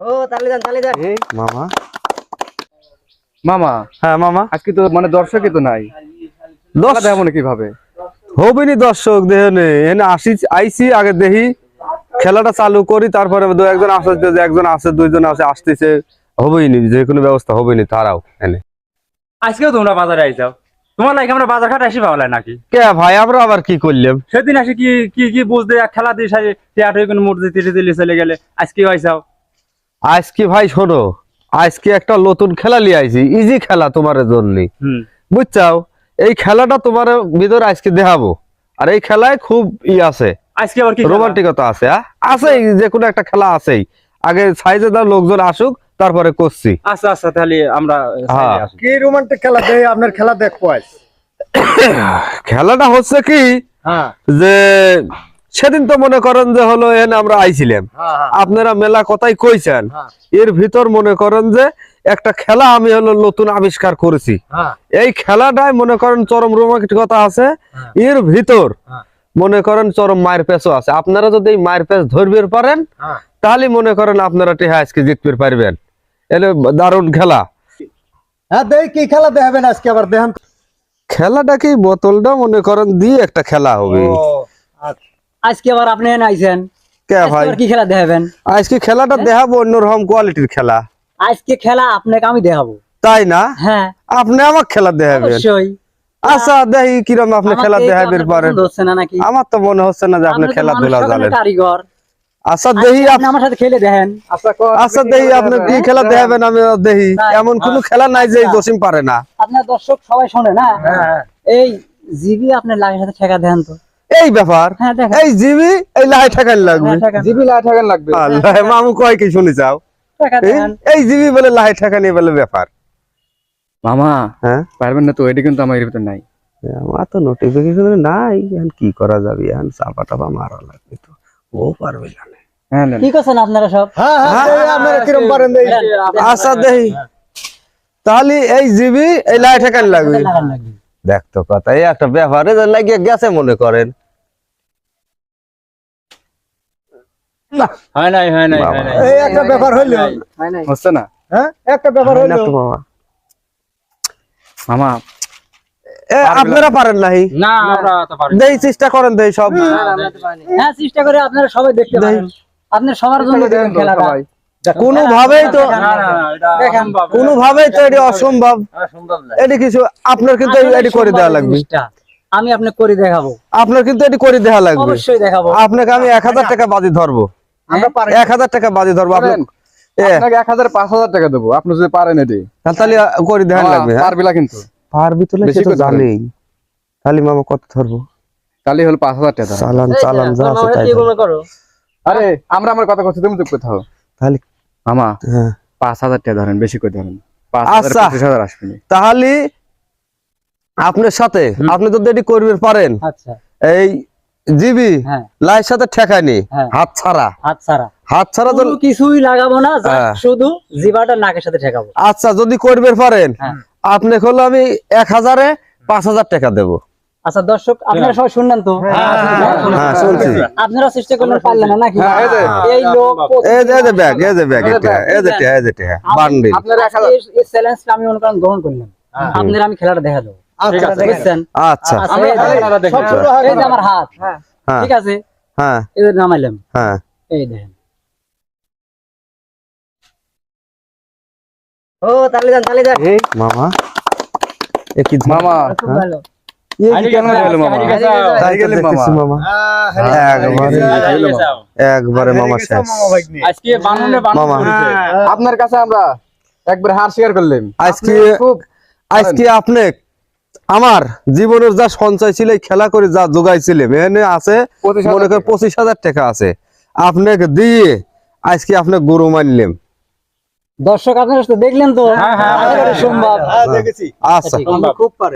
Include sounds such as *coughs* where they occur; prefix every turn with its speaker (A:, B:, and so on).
A: ও তালে যান তালে যান।
B: এই মামা।
C: মামা?
B: হ্যাঁ মামা।
C: আজকে তো মানে দর্শকই তো নাই।
B: দশ
C: খেলা না কীভাবে?
B: হবেনি দর্শক দেহনে এনে আসি আইসি আগে দেখি। খেলাটা চালু করি তারপরে দু একজন আসতে যে একজন আছে দুইজন আছে আসতেছে। হবেই নি যে কোনো ব্যবস্থা হবেই নি তারাও এনে।
D: আজকেও তোমরা বাজারে আইসাও তোমার লাগে আমরা বাজার ঘাট আসি পাওয়া নাকি?
B: কে ভাই আমরা আবার কি করলাম?
D: সেদিন আসি কি কি কি বুঝতে খেলা দিয়ে সারি টিয়াট হয়ে কোনো মূর্তি তিরে দিলে চলে গেলে আজকে আইসাও
B: আজকে ভাই শোনো আজকে একটা নতুন খেলা লিয়ে আইছি ইজি খেলা তোমার জন্য।
D: হুম।
B: বুঝছাও? এই খেলাটা তোমার ভিতরে আজকে দেখাবো। আর এই খেলায় খুব ই আছে।
D: আজকে আবার কি
B: রোমান্টিকতা আছে আ? আছেই যে কোনো একটা খেলা আছেই। আগে সাইজে দাও লোকজন আসুক তারপরে করছি।
D: আচ্ছা আচ্ছা তাহলে আমরা
B: হ্যাঁ।
E: কি রোমান্টিক খেলা দেয় আপনার খেলা দেখব আজ? *coughs*
B: খেলাটা হচ্ছে কি
E: হ্যাঁ।
B: যে সেদিন তো মনে করেন যে হলো এনে আমরা আইছিলাম।
E: হ্যাঁ
B: আপনারা মেলা কথাই কইছেন।
E: হ্যাঁ।
B: এর ভিতর মনে করেন যে একটা খেলা আমি হলো নতুন আবিষ্কার করেছি।
E: হ্যাঁ।
B: এই খেলাটাই মনে করেন চরম রোমান্টিকতা আছে।
E: হ্যাঁ।
B: এর ভিতর
E: হ্যাঁ।
B: মনে করেন চরম মায়ের পেছও আছে। আপনারা যদি এই মায়ের পেছ ধরবে পারেন
E: হ্যাঁ।
B: তাহলে মনে করেন আপনারা টেহা আজকে জিততে পারবেন। এলে দারুণ খেলা।
E: হ্যাঁ দেখ কি খেলা দেখাবেন আজকে আবার? দেখান
B: খেলাটা কি বোতলটা মনে করেন দিয়ে একটা খেলা হবে।
E: আচ্ছা।
A: আজকে আবার আপনি আইছেন।
B: কে ভাই?
A: কি খেলা দেখাবেন?
B: আজকে খেলাটা দেখাবো অন্যরকম কোয়ালিটির খেলা।
A: আজকে খেলা আপনাকে আমি দেখাবো।
B: তাই না?
A: হ্যাঁ।
B: আপনি আমার খেলা দেখাবেন।
A: অবশ্যই।
B: আচ্ছা দেখি কিরম আপনি খেলা দেখাবেন পারেন।
A: হচ্ছে না নাকি?
B: আমার তো মনে হচ্ছে না যে আপনি
A: তো
B: খেলাধুলা জানেন
A: কারিগর।
B: আচ্ছা
A: আজকে
B: দেখি
A: আপনি আমার সাথে খেলে দেখেন।
C: আচ্ছা
B: আচ্ছা দেখি আপনি কি খেলা দেখাবেন আমি দেখি। এমন কোন খেলা নাই যে জসিম পারে না।
A: আপনার দর্শক সবাই শোনে না?
E: হ্যাঁ
A: এই জিবি আপনার লাগের সাথে ঠেকা দেন তো।
B: এই ব্যাপার
A: হ্যাঁ
B: এই জিবি এই লাই ঠাকান লাগবে
A: হ্যাঁ,
C: জিবি লাইট হাগান লাগবে
B: আল্লাহ মামু কয় কি শুনি যাও এই- জিবি বলে লাই ঠাকানি বলে ব্যাপার
C: মামা
B: হ্যাঁ
C: পারবেন না তো এটা কিন্তু আমার এর ভিতর নাই
B: আমার তো নোটিফিকেশন নাই এখন কি করা যাবে এখন চাপা টাপা মারা লাগবে তো ও পারবে না
C: হ্যাঁ
A: কি করছেন আপনারা সব
E: হ্যাঁ হ্যাঁ দেই, আপনারা কিরম পারেন দেই
B: আচ্ছা দেখি তাহলে এই জিবি এই লাই ঠাকানি লাগবে
A: লাগবে
B: দেখ তো কথা। এই একটা ব্যাপারে লাগিয়ে গেছে মনে করেন।
D: হয় নাই হয় নাই হয় নাই।
E: এই একটা ব্যাপার হইল।
C: হচ্ছে না?
E: হ্যাঁ? একটা ব্যাপার
B: না
E: হইল।
B: মামা
C: মামা
B: এ, আপনারা পারেন নাই?
D: না আমরা তো পারি
B: দেই চেষ্টা করেন দেই সব।
A: হ্যাঁ চেষ্টা করে আপনারা সবাই দেখতে পারেন। আপনার সবার জন্য দেখবেন খেলাটা।
C: সবাই।
B: কোনো ভাবেই তো
D: না না না এটা
A: দেখেন,
D: অসম্ভব।
B: তো এটি অসম্ভব। এটি কিছু আপনার কিন্তু এটি করে দেওয়া লাগবে।
A: আমি আপনাকে করে দেখাবো।
B: আপনার কিন্তু এটি করে দেওয়া লাগবে।
A: অবশ্যই দেখাবো।
B: আপনাকে আমি এক হাজার টাকা বাজি ধরবো। এক হাজার টাকা বাজি ধরবো আপনি।
C: পারেন?
B: এ,
C: আপনাকে এক হাজার পাঁচ হাজার টাকা দেবো। আপনি যদি পারেন এটি।
B: তাহলে করে দেওয়া লাগবে হ্যাঁ?
C: পারবিলা কিন্তু।
B: পারবি তো তাহলে মামা কত ধরবো?
C: তাহলে হলো পাঁচ হাজার টাকা।
B: চালান চালান যা আছে তাই
C: আরে আমরা আমার কথা করছি তুমি চুপ করতে
B: তাহলে
C: মামা
B: হ্যাঁ।
C: পাঁচ হাজার টাকা ধরেন বেশি করে ধরেন।
B: আচ্ছা। তাহলে আপনার সাথে আপনি যদি এটি করবে পারেন।
A: আচ্ছা।
B: এই জিবি
A: হ্যাঁ।
B: লাইয়ের সাথে ঠেকায়নি
A: হ্যাঁ।
B: হাত ছাড়া।
A: হাত ছাড়া।
B: হাত ছাড়া তো
A: কিছুই লাগাবো না। শুধু জিবাটা নাকের সাথে ঠেকাবো।
B: আচ্ছা যদি করবে পারেন। আপনি হলো আমি এক হাজারে পাঁচ হাজার টাকা দেবো।
A: আচ্ছা দর্শক আপনারা সবাই শুনলেন তো?
B: হ্যাঁ শুনছি।
A: আপনারা চেষ্টা করলে পারলেন না নাকি?
C: হ্যাঁ, এই যে।
A: এই লোক
B: এই যে এই যে ব্যাগ এই যে ব্যাগ এটা এই যে এটা, এই যে এটা, বান্ডিল
C: আপনার
A: এই চ্যালেঞ্জটা আমি মনে করেন গ্রহণ করলাম। আপনারা আমি খেলাটা দেখা দেবো।
E: আচ্ছা
A: বুঝছেন?
B: আচ্ছা।
A: আচ্ছা, এই যে- আমার হাত।
B: হ্যাঁ।
A: ঠিক আছে?
B: হ্যাঁ।
A: এই যে নামাইলাম।
B: হ্যাঁ।
A: এই দেখেন।
F: ও তালে যান তালে যান
C: এই
B: মামা। এ কি
C: মামা।
A: খুব ভালো।
E: হ্যাঁ,
B: একবারে মামা শেষ মামা।
C: আপনার কাছে আমরা একবার হার স্বীকার করলাম।
B: আজকে
C: খুব
B: আজকে আপনি আমার জীবনের যা সঞ্চয় ছিল খেলা করে যা যোগাইছিলেন এখানে আছে
C: পঁচিশ হাজার
B: মনে করেন
C: টাকা।
B: পঁচিশ হাজার টাকা আছে। আপনাকে দিয়ে আজকে আপনি গরু মানলাম
A: দর্শক আপনারা দেখলেন তো?
D: হ্যাঁ, হ্যাঁ,
A: একেবারে সম্ভব।
E: হ্যাঁ
B: আচ্ছা।
E: খুব পারে।